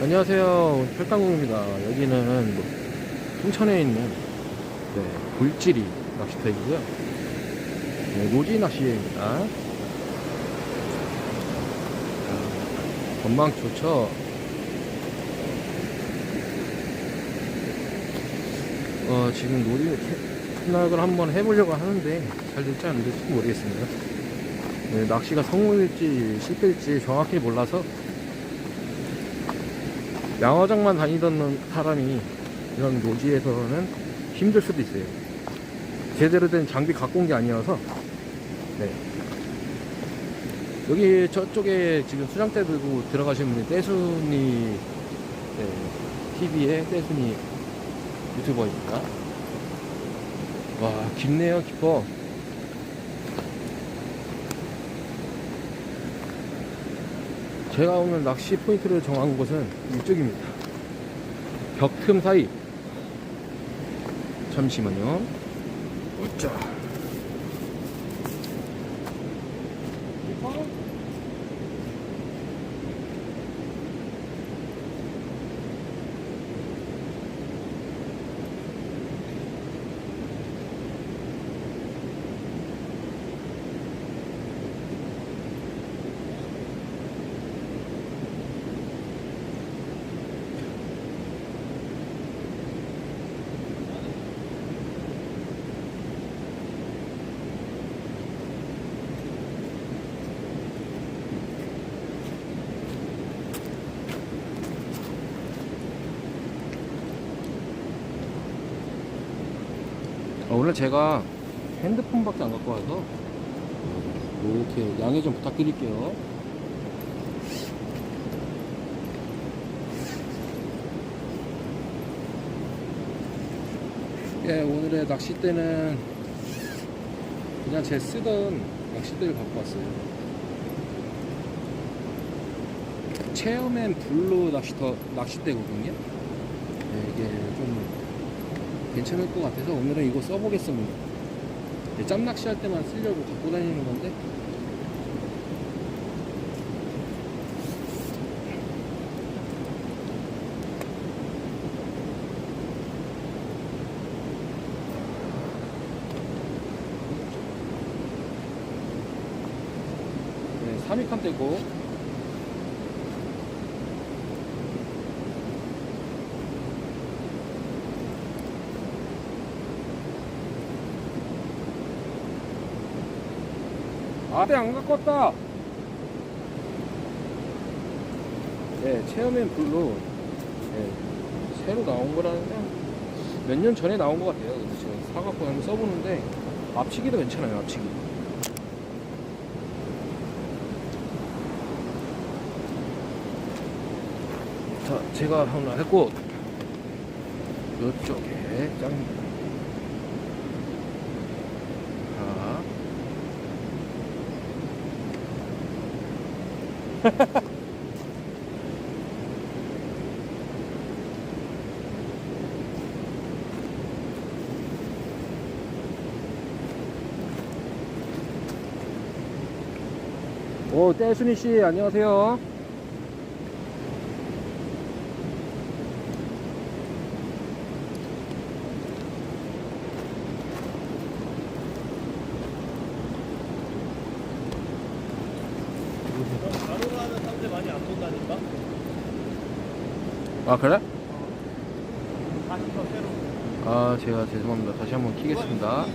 안녕하세요. 철강국입니다. 여기는 뭐 풍천에 있는 네, 물지리 낚시터이고요. 네, 노지 낚시입니다. 자, 전망 좋죠? 어, 지금 노지 생각을 한번 해보려고 하는데 잘 될지 안 될지 모르겠습니다. 네, 낚시가 성공일지 실패일지 정확히 몰라서 양어장만 다니던 사람이 이런 노지에서는 힘들 수도 있어요. 제대로 된 장비 갖고 온 게 아니어서, 네. 여기 저쪽에 지금 수장대 들고 들어가신 분이 떼순이, 네, TV의 떼순이 유튜버입니다. 와, 깊네요, 깊어. 제가 오늘 낚시 포인트를 정한 곳은 이쪽입니다. 벽 틈 사이. 잠시만요. 자. 어, 오늘 제가 핸드폰밖에 안 갖고 와서 이렇게 양해 좀 부탁드릴게요. 예, 오늘의 낚싯대는 그냥 제 쓰던 낚싯대를 갖고 왔어요. 체어맨 블루 낚싯대거든요. 네, 이게 좀 괜찮을 것 같아서 오늘은 이거 써보겠습니다. 네, 짬 낚시 할 때만 쓰려고 갖고 다니는 건데 네, 3위칸 떼고 아대 안 갖고 왔다. 네, 체어맨 블루. 네, 새로 나온 거라는 몇년 전에 나온 것 같아요. 그래서 제가 사갖고 한번 써보는데 앞치기도 괜찮아요. 앞치기. 자, 제가 하나 했고 이쪽에 짱. 자. 오, 떼순이 씨, 안녕하세요. 본다니까? 아, 그래? 다시 더 새로. 아, 제가 죄송합니다. 다시 한번 키겠습니다.